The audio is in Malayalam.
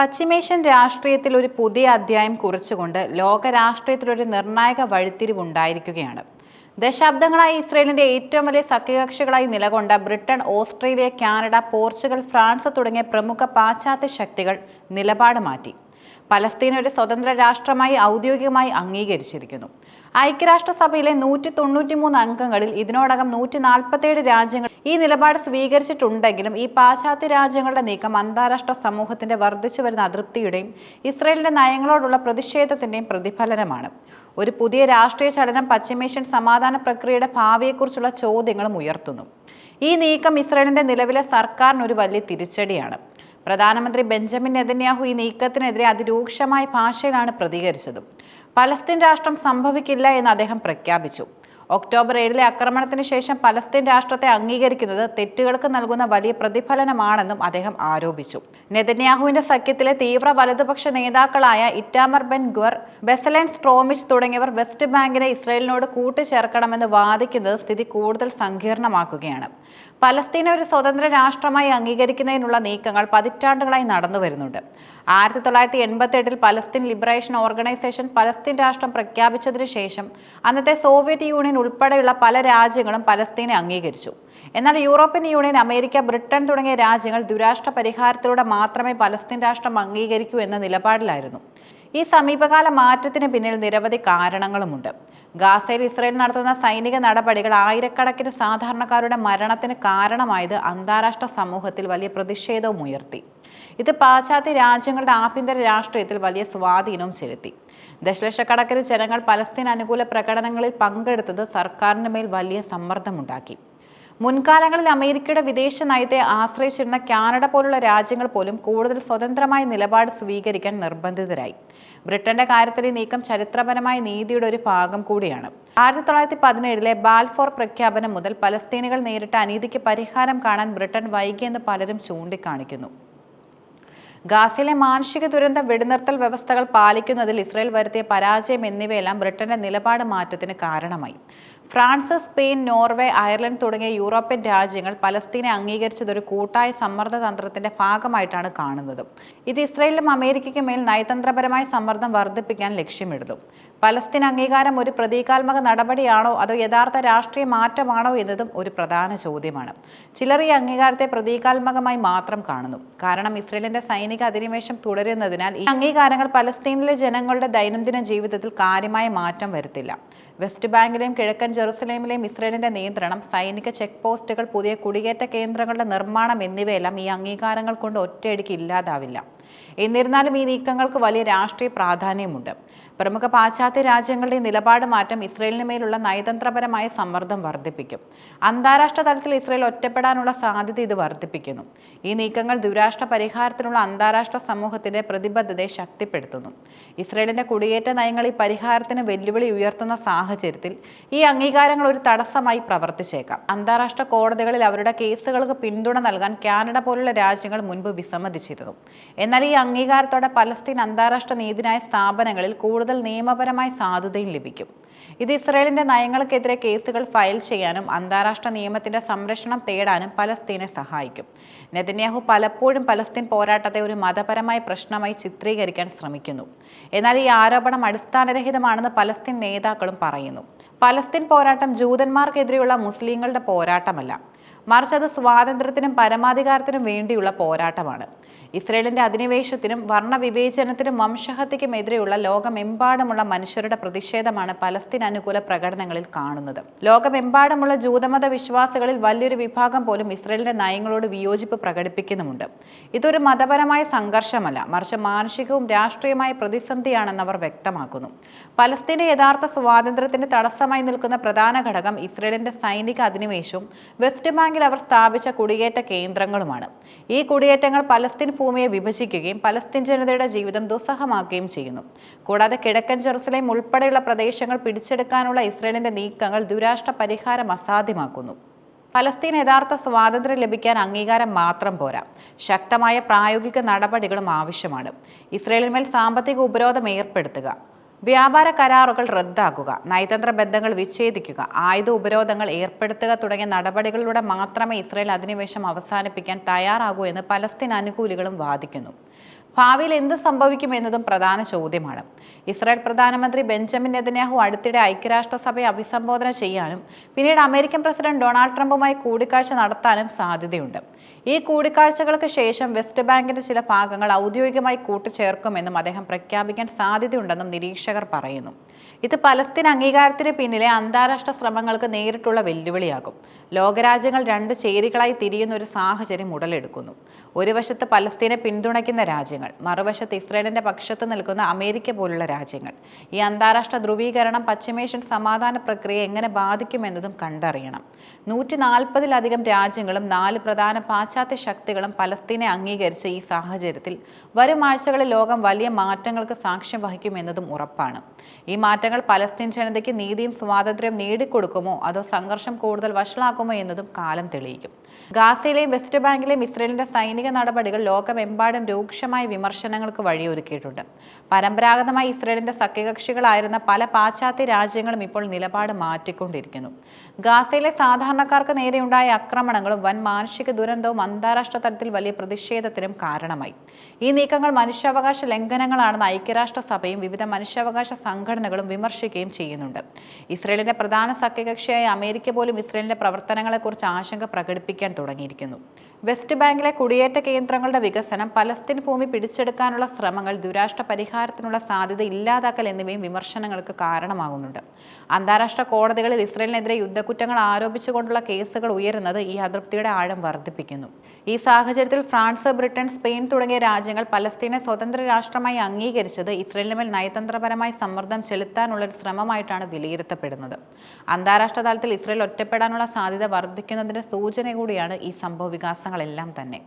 പശ്ചിമേഷ്യൻ രാഷ്ട്രീയത്തിൽ ഒരു പുതിയ അധ്യായം കുറിച്ചുകൊണ്ട് ലോക രാഷ്ട്രീയത്തിലൊരു നിർണായക വഴിത്തിരിവുണ്ടായിരിക്കുകയാണ്. ദശാബ്ദങ്ങളായി ഇസ്രയേലിന്റെ ഏറ്റവും വലിയ സഖ്യകക്ഷികളായി നിലകൊണ്ട Britain Australia Canada Portugal France തുടങ്ങിയ പ്രമുഖ പാശ്ചാത്യ ശക്തികൾ നിലപാട് മാറ്റി. പലസ്തീൻ ഒരു സ്വതന്ത്ര രാഷ്ട്രമായി ഔദ്യോഗികമായി അംഗീകരിച്ചിരിക്കുന്നു. ഐക്യരാഷ്ട്രസഭയിലെ നൂറ്റി തൊണ്ണൂറ്റി മൂന്ന് അംഗങ്ങളിൽ ഇതിനോടകം നൂറ്റി നാൽപ്പത്തേഴ് രാജ്യങ്ങൾ ഈ നിലപാട് സ്വീകരിച്ചിട്ടുണ്ടെങ്കിലും ഈ പാശ്ചാത്യ രാജ്യങ്ങളുടെ നീക്കം അന്താരാഷ്ട്ര സമൂഹത്തിന്റെ വർദ്ധിച്ചു വരുന്ന അതൃപ്തിയുടെയും ഇസ്രയേലിന്റെ നയങ്ങളോടുള്ള പ്രതിഷേധത്തിന്റെയും പ്രതിഫലനമാണ്. ഒരു പുതിയ രാഷ്ട്രീയ ചലനം പശ്ചിമേഷ്യൻ സമാധാന പ്രക്രിയയുടെ ഭാവിയെക്കുറിച്ചുള്ള ചോദ്യങ്ങളും ഉയർത്തുന്നു. ഈ നീക്കം ഇസ്രയേലിന്റെ നിലവിലെ സർക്കാരിന് ഒരു വലിയ തിരിച്ചടിയാണ്. പ്രധാനമന്ത്രി ബെഞ്ചമിൻ നെതന്യാഹു ഈ നീക്കത്തിനെതിരെ അതിരൂക്ഷമായ ഭാഷയിലാണ് പ്രതികരിച്ചത്. പലസ്തീൻ രാഷ്ട്രം സംഭവിക്കില്ല എന്ന് അദ്ദേഹം പ്രഖ്യാപിച്ചു. ഒക്ടോബർ ഏഴിലെ ആക്രമണത്തിന് ശേഷം പലസ്തീൻ രാഷ്ട്രത്തെ അംഗീകരിക്കുന്നത് തെറ്റുകൾക്ക് നൽകുന്ന വലിയ പ്രതിഫലനമാണെന്നും അദ്ദേഹം ആരോപിച്ചു. നെതന്യാഹുവിന്റെ സഖ്യത്തിലെ തീവ്ര വലതുപക്ഷ നേതാക്കളായ ഇറ്റാമർ ബെൻ ഗ്വർ ബെസലൈൻ സ്ട്രോമിച്ച് തുടങ്ങിയവർ വെസ്റ്റ് ബാങ്കിനെ ഇസ്രയേലിനോട് കൂട്ടിച്ചേർക്കണമെന്ന് വാദിക്കുന്നത് സ്ഥിതി കൂടുതൽ സങ്കീർണമാക്കുകയാണ്. പലസ്തീനെ ഒരു സ്വതന്ത്ര രാഷ്ട്രമായി അംഗീകരിക്കുന്നതിനുള്ള നീക്കങ്ങൾ പതിറ്റാണ്ടുകളായി നടന്നു വരുന്നുണ്ട് ആയിരത്തി തൊള്ളായിരത്തി എൺപത്തി എട്ടിൽ പലസ്തീൻ ലിബറേഷൻ ഓർഗനൈസേഷൻ പലസ്തീൻ രാഷ്ട്രം പ്രഖ്യാപിച്ചതിനു ശേഷം അന്നത്തെ സോവിയറ്റ് യൂണിയൻ ഉൾപ്പെടെയുള്ള പല രാജ്യങ്ങളും പലസ്തീനെ അംഗീകരിച്ചു. എന്നാൽ യൂറോപ്യൻ യൂണിയൻ അമേരിക്ക ബ്രിട്ടൻ തുടങ്ങിയ രാജ്യങ്ങൾ ദുരാഷ്ട്ര പരിഹാരത്തിലൂടെ മാത്രമേ പലസ്തീൻ രാഷ്ട്രം അംഗീകരിക്കൂ എന്ന നിലപാടിലായിരുന്നു. ഈ സമീപകാല മാറ്റത്തിന് പിന്നിൽ നിരവധി കാരണങ്ങളുമുണ്ട്. ഗാസയിൽ ഇസ്രയേൽ നടത്തുന്ന സൈനിക നടപടികൾ ആയിരക്കണക്കിന് സാധാരണക്കാരുടെ മരണത്തിന് കാരണമായത് അന്താരാഷ്ട്ര സമൂഹത്തിൽ വലിയ പ്രതിഷേധവും ഉയർത്തി. ഇത് പാശ്ചാത്യ രാജ്യങ്ങളുടെ ആഭ്യന്തര രാഷ്ട്രീയത്തിൽ വലിയ സ്വാധീനവും ചെലുത്തി. ദശലക്ഷക്കണക്കിന് ജനങ്ങൾ പലസ്തീൻ അനുകൂല പ്രകടനങ്ങളിൽ പങ്കെടുത്തത് സർക്കാരിന് മേൽ വലിയ സമ്മർദ്ദമുണ്ടാക്കി. മുൻകാലങ്ങളിൽ അമേരിക്കയുടെ വിദേശ നയത്തെ ആശ്രയിച്ചിരുന്ന കാനഡ പോലുള്ള രാജ്യങ്ങൾ പോലും കൂടുതൽ സ്വതന്ത്രമായ നിലപാട് സ്വീകരിക്കാൻ നിർബന്ധിതരായി. ബ്രിട്ടന്റെ കാര്യത്തിൽ ഈ നീക്കം ചരിത്രപരമായ നീതിയുടെ ഒരു ഭാഗം കൂടിയാണ്. ആയിരത്തി തൊള്ളായിരത്തി പതിനേഴിലെ ബാൽഫോർ പ്രഖ്യാപനം മുതൽ പലസ്തീനികൾ നേരിട്ട അനീതിക്ക് പരിഹാരം കാണാൻ ബ്രിട്ടൻ വൈകിയെന്ന് പലരും ചൂണ്ടിക്കാണിക്കുന്നു. ഗാസയിലെ മാനുഷിക ദുരന്ത വെടിനിർത്തൽ വ്യവസ്ഥകൾ പാലിക്കുന്നതിൽ ഇസ്രയേൽ വരുത്തിയ പരാജയം എന്നിവയെല്ലാം ബ്രിട്ടന്റെ നിലപാട് മാറ്റത്തിന് കാരണമായി. ഫ്രാൻസ് സ്പെയിൻ നോർവേ അയർലൻഡ് തുടങ്ങിയ യൂറോപ്യൻ രാജ്യങ്ങൾ പലസ്തീനെ അംഗീകരിച്ചത് ഒരു കൂട്ടായ സമ്മർദ്ദ തന്ത്രത്തിന്റെ ഭാഗമായിട്ടാണ് കാണുന്നത്. ഇത് ഇസ്രയേലിലും അമേരിക്കയ്ക്കും മേൽ നയതന്ത്രപരമായ സമ്മർദ്ദം വർദ്ധിപ്പിക്കാൻ ലക്ഷ്യമിടുന്നു. പലസ്തീൻ അംഗീകാരം ഒരു പ്രതീകാത്മക നടപടിയാണോ അതോ യഥാർത്ഥ രാഷ്ട്രീയ മാറ്റമാണോ എന്നതും ഒരു പ്രധാന ചോദ്യമാണ്. ചിലർ ഈ അംഗീകാരത്തെ പ്രതീകാത്മകമായി മാത്രം കാണുന്നു. കാരണം ഇസ്രയേലിന്റെ സൈനിക അധിനിവേശം തുടരുന്നതിനാൽ ഈ അംഗീകാരങ്ങൾ പലസ്തീനിലെ ജനങ്ങളുടെ ദൈനംദിന ജീവിതത്തിൽ കാര്യമായ മാറ്റം വരുത്തില്ല. വെസ്റ്റ് ബാങ്കിലെയും കിഴക്കൻ ജെറുസലേമിലെയും ഇസ്രയേലിന്റെ നിയന്ത്രണം സൈനിക ചെക്ക് പോസ്റ്റുകൾ പുതിയ കുടിയേറ്റ കേന്ദ്രങ്ങളുടെ നിർമ്മാണം എന്നിവയെല്ലാം ഈ അംഗീകാരങ്ങൾ കൊണ്ട് ഒറ്റയടിക്ക് ഇല്ലാതാവില്ല. എന്നിരുന്നാലും ഈ നീക്കങ്ങൾക്ക് വലിയ രാഷ്ട്രീയ പ്രാധാന്യമുണ്ട്. പ്രമുഖ പാശ്ചാത്യ രാജ്യങ്ങളുടെ നിലപാട് മാറ്റം ഇസ്രയേലിന് മേലുള്ള നയതന്ത്രപരമായ സമ്മർദ്ദം വർദ്ധിപ്പിക്കും. അന്താരാഷ്ട്ര തലത്തിൽ ഇസ്രയേൽ ഒറ്റപ്പെടാനുള്ള സാധ്യത ഇത് വർദ്ധിപ്പിക്കുന്നു. ഈ നീക്കങ്ങൾ ദുരാഷ്ട്ര പരിഹാരത്തിനുള്ള അന്താരാഷ്ട്ര സമൂഹത്തിന്റെ പ്രതിബദ്ധതയെ ശക്തിപ്പെടുത്തുന്നു. ഇസ്രയേലിന്റെ കുടിയേറ്റ നയങ്ങൾ ഈ പരിഹാരത്തിന് വെല്ലുവിളി ഉയർത്തുന്ന സാഹചര്യത്തിൽ ഈ അംഗീകാരങ്ങൾ ഒരു തടസ്സമായി പ്രവർത്തിച്ചേക്കാം. അന്താരാഷ്ട്ര കോടതികളിൽ അവരുടെ കേസുകൾക്ക് പിന്തുണ നൽകാൻ കാനഡ പോലുള്ള രാജ്യങ്ങൾ മുൻപ് വിസമ്മതിച്ചിരുന്നു. എന്നാൽ ഈ അംഗീകാരത്തോടെ പലസ്തീൻ അന്താരാഷ്ട്ര നീതിന്യായ സ്ഥാപനങ്ങളിൽ കൂടുതൽ നിയമപരമായ സാധുതയും ലഭിക്കും. ഇത് ഇസ്രയേലിന്റെ നയങ്ങൾക്കെതിരെ കേസുകൾ ഫയൽ ചെയ്യാനും അന്താരാഷ്ട്ര നിയമത്തിന്റെ സംരക്ഷണം തേടാനും പലസ്തീനെ സഹായിക്കും. നെതന്യാഹു പലപ്പോഴും പലസ്തീൻ പോരാട്ടത്തെ ഒരു മതപരമായ പ്രശ്നമായി ചിത്രീകരിക്കാൻ ശ്രമിക്കുന്നു. എന്നാൽ ഈ ആരോപണം അടിസ്ഥാനരഹിതമാണെന്ന് പലസ്തീൻ നേതാക്കളും പറയുന്നു. പലസ്തീൻ പോരാട്ടം ജൂതന്മാർക്കെതിരെയുള്ള മുസ്ലിങ്ങളുടെ പോരാട്ടമല്ല. മറിച്ച് അത് സ്വാതന്ത്ര്യത്തിനും പരമാധികാരത്തിനും വേണ്ടിയുള്ള പോരാട്ടമാണ്. ഇസ്രയേലിന്റെ അധിനിവേശത്തിനും വർണവിവേചനത്തിനും വംശഹത്യക്കും എതിരെയുള്ള ലോകമെമ്പാടുമുള്ള മനുഷ്യരുടെ പ്രതിഷേധമാണ് പലസ്തീൻ അനുകൂല പ്രകടനങ്ങളിൽ കാണുന്നത്. ലോകമെമ്പാടുമുള്ള ജൂതമത വിശ്വാസികളിൽ വലിയൊരു വിഭാഗം പോലും ഇസ്രയേലിന്റെ നയങ്ങളോട് വിയോജിപ്പ് പ്രകടിപ്പിക്കുന്നുമുണ്ട്. ഇതൊരു മതപരമായ സംഘർഷമല്ല മറിച്ച് മാനുഷികവും രാഷ്ട്രീയമായ പ്രതിസന്ധിയാണെന്ന് അവർ വ്യക്തമാക്കുന്നു. പലസ്തീന്റെ യഥാർത്ഥ സ്വാതന്ത്ര്യത്തിന് തടസ്സമായി നിൽക്കുന്ന പ്രധാന ഘടകം ഇസ്രയേലിന്റെ സൈനിക അധിനിവേശവും വെസ്റ്റ് ബാങ്കിൽ അവർ സ്ഥാപിച്ച കുടിയേറ്റ കേന്ദ്രങ്ങളുമാണ്. ഈ കുടിയേറ്റങ്ങൾ പലസ്തീൻ ഭൂമിയെ വിഭജിക്കുകയും പലസ്തീൻ ജനതയുടെ ജീവിതം ദുസ്സഹമാക്കുകയും ചെയ്യുന്നു. കൂടാതെ കിഴക്കൻ ജെറുസലേം ഉൾപ്പെടെയുള്ള പ്രദേശങ്ങൾ പിടിച്ചെടുക്കാനുള്ള ഇസ്രയേലിന്റെ നീക്കങ്ങൾ ദുരാഷ്ട്ര പരിഹാരം അസാധ്യമാക്കുന്നു. പലസ്തീൻ യഥാർത്ഥ സ്വാതന്ത്ര്യം ലഭിക്കാൻ അംഗീകാരം മാത്രം പോരാ. ശക്തമായ പ്രായോഗിക നടപടികളും ആവശ്യമാണ്. ഇസ്രയേലിന്മേൽ സാമ്പത്തിക ഉപരോധം ഏർപ്പെടുത്തുക. വ്യാപാര കരാറുകൾ റദ്ദാക്കുക നയതന്ത്ര ബന്ധങ്ങൾ വിച്ഛേദിക്കുക ആയുധ ഉപരോധങ്ങൾ ഏർപ്പെടുത്തുക തുടങ്ങിയ നടപടികളിലൂടെ മാത്രമേ ഇസ്രയേൽ അധിനിവേശം അവസാനിപ്പിക്കാൻ തയ്യാറാകൂ എന്ന് പലസ്തീൻ അനുകൂലികളും വാദിക്കുന്നു. ഭാവിയിൽ എന്ത് സംഭവിക്കും എന്നതും പ്രധാന ചോദ്യമാണ്. ഇസ്രായേൽ പ്രധാനമന്ത്രി ബെഞ്ചമിൻ നെതന്യാഹു അടുത്തിടെ ഐക്യരാഷ്ട്രസഭയെ അഭിസംബോധന ചെയ്യാനും പിന്നീട് അമേരിക്കൻ പ്രസിഡന്റ് ഡൊണാൾഡ് ട്രംപുമായി കൂടിക്കാഴ്ച നടത്താനും സാധ്യതയുണ്ട്. ഈ കൂടിക്കാഴ്ചകൾക്ക് ശേഷം വെസ്റ്റ് ബാങ്കിന്റെ ചില ഭാഗങ്ങൾ ഔദ്യോഗികമായി കൂട്ടിച്ചേർക്കുമെന്നും അദ്ദേഹം പ്രഖ്യാപിക്കാൻ സാധ്യതയുണ്ടെന്നും നിരീക്ഷകർ പറയുന്നു. ഇത് പലസ്തീൻ അംഗീകാരത്തിന് പിന്നിലെ അന്താരാഷ്ട്ര ശ്രമങ്ങൾക്ക് നേരിട്ടുള്ള വെല്ലുവിളിയാകും. ലോകരാജ്യങ്ങൾ രണ്ട് ചേരികളായി തിരിയുന്ന ഒരു സാഹചര്യം ഉടലെടുക്കുന്നു. ഒരു വശത്ത് പലസ്തീനെ പിന്തുണയ്ക്കുന്ന രാജ്യങ്ങൾ മറുവശത്ത് ഇസ്രയേലിന്റെ പക്ഷത്ത് നിൽക്കുന്ന അമേരിക്ക പോലുള്ള രാജ്യങ്ങൾ. ഈ അന്താരാഷ്ട്ര ധ്രുവീകരണം പശ്ചിമേഷ്യൻ സമാധാന പ്രക്രിയ എങ്ങനെ ബാധിക്കുമെന്നതും കണ്ടറിയണം. നൂറ്റി നാൽപ്പതിലധികം രാജ്യങ്ങളും നാല് പ്രധാന പാശ്ചാത്യ ശക്തികളും പലസ്തീനെ അംഗീകരിച്ച ഈ സാഹചര്യത്തിൽ വരും ആഴ്ചകളിൽ ലോകം വലിയ മാറ്റങ്ങൾക്ക് സാക്ഷ്യം വഹിക്കുമെന്നതും ഉറപ്പാണ്. ഈ മാറ്റങ്ങൾ പലസ്തീൻ ജനതയ്ക്ക് നീതിയും സ്വാതന്ത്ര്യം നേടിക്കൊടുക്കുമോ? അതോ സംഘർഷം കൂടുതൽ വഷളാക്കുമോ എന്നതും കാലം തെളിയിക്കും. ഗാസയിലെയും വെസ്റ്റ് ബാങ്കിലെയും ഇസ്രയേലിന്റെ സൈനിക നടപടികൾ ലോകമെമ്പാടും രൂക്ഷമായ വിമർശനങ്ങൾക്ക് വഴിയൊരുക്കിയിട്ടുണ്ട്. പരമ്പരാഗതമായി ഇസ്രയേലിന്റെ സഖ്യകക്ഷികളായിരുന്ന പല പാശ്ചാത്യ രാജ്യങ്ങളും ഇപ്പോൾ നിലപാട് മാറ്റിക്കൊണ്ടിരിക്കുന്നു. ഗാസയിലെ സാധാരണക്കാർക്ക് നേരെയുണ്ടായ ആക്രമണങ്ങളും വൻ മാനുഷിക ദുരന്തവും അന്താരാഷ്ട്ര തലത്തിൽ വലിയ പ്രതിഷേധത്തിനും കാരണമായി. ഈ നീക്കങ്ങൾ മനുഷ്യാവകാശ ലംഘനങ്ങളാണെന്ന് ഐക്യരാഷ്ട്രസഭയും വിവിധ മനുഷ്യാവകാശ സംഘടനകളും വിമർശിക്കുകയും ചെയ്യുന്നുണ്ട്. ഇസ്രയേലിന്റെ പ്രധാന സഖ്യകക്ഷിയായ അമേരിക്ക പോലും ഇസ്രയേലിന്റെ പ്രവർത്തനങ്ങളെക്കുറിച്ച് ആശങ്ക പ്രകടിപ്പിക്കാൻ തുടങ്ങിയിരിക്കുന്നു. വെസ്റ്റ് ബാങ്കിലെ കുടിയേറ്റ കേന്ദ്രങ്ങളുടെ വികസനം പലസ്തീൻ ഭൂമി പിടിച്ചെടുക്കാനുള്ള ശ്രമങ്ങൾ ദുരാഷ്ട്ര പരിഹാരത്തിനുള്ള സാധ്യത ഇല്ലാതാക്കൽ എന്നിവയും വിമർശനങ്ങൾക്ക് കാരണമാകുന്നുണ്ട്. അന്താരാഷ്ട്ര കോടതികളിൽ ഇസ്രയേലിനെതിരെ യുദ്ധക്കുറ്റങ്ങൾ ആരോപിച്ചുകൊണ്ടുള്ള കേസുകൾ ഉയരുന്നത് ഈ അതൃപ്തിയുടെ ആഴം വർദ്ധിപ്പിക്കുന്നു. ഈ സാഹചര്യത്തിൽ ഫ്രാൻസ് ബ്രിട്ടൻ സ്പെയിൻ തുടങ്ങിയ രാജ്യങ്ങൾ പലസ്തീനെ സ്വതന്ത്ര രാഷ്ട്രമായി അംഗീകരിച്ചത് ഇസ്രയേലിന് മേൽ നയതന്ത്രപരമായി സമ്മർദ്ദം ചെലുത്താനുള്ള ഒരു ശ്രമമായിട്ടാണ് വിലയിരുത്തപ്പെടുന്നത്. അന്താരാഷ്ട്ര തലത്തിൽ ഇസ്രയേൽ ഒറ്റപ്പെടാനുള്ള സാധ്യത വർദ്ധിക്കുന്നതിന്റെ സൂചന കൂടിയാണ് ഈ സംഭവ വികാസങ്ങളെല്ലാം തന്നെ.